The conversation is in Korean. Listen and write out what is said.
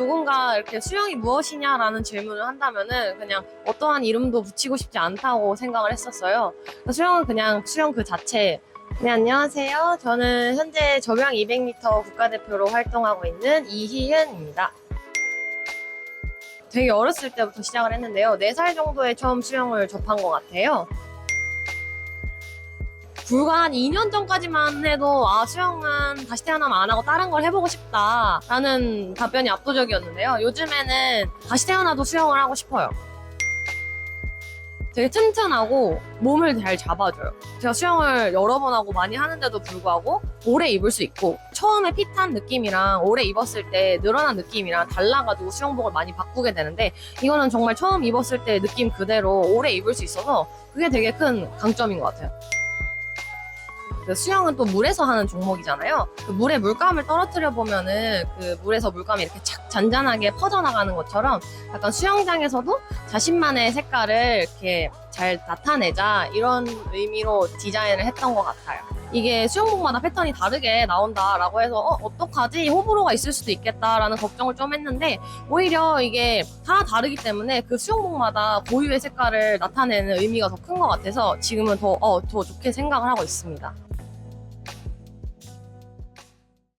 누군가 이렇게 수영이 무엇이냐라는 질문을 한다면은 그냥 어떠한 이름도 붙이고 싶지 않다고 생각을 했었어요. 수영은 그냥 수영 그 자체. 네, 안녕하세요. 저는 현재 저병 200m 국가대표로 활동하고 있는 이희은입니다. 되게 어렸을 때부터 시작을 했는데요. 4살 정도에 처음 수영을 접한 것 같아요. 불과 한 2년 전까지만 해도 아 수영은 다시 태어나면 안 하고 다른 걸 해보고 싶다라는 답변이 압도적이었는데요. 요즘에는 다시 태어나도 수영을 하고 싶어요. 되게 튼튼하고 몸을 잘 잡아줘요. 제가 수영을 여러 번 하고 많이 하는데도 불구하고 오래 입을 수 있고 처음에 핏한 느낌이랑 오래 입었을 때 늘어난 느낌이랑 달라가지고 수영복을 많이 바꾸게 되는데 이거는 정말 처음 입었을 때 느낌 그대로 오래 입을 수 있어서 그게 되게 큰 강점인 것 같아요. 그 수영은 또 물에서 하는 종목이잖아요. 그 물에 물감을 떨어뜨려 보면은 그 물에서 물감이 이렇게 착 잔잔하게 퍼져나가는 것처럼 약간 수영장에서도 자신만의 색깔을 이렇게 잘 나타내자 이런 의미로 디자인을 했던 것 같아요. 이게 수영복마다 패턴이 다르게 나온다라고 해서 어, 어떡하지 호불호가 있을 수도 있겠다라는 걱정을 좀 했는데 오히려 이게 다 다르기 때문에 그 수영복마다 고유의 색깔을 나타내는 의미가 더 큰 것 같아서 지금은 더, 어, 더 좋게 생각을 하고 있습니다.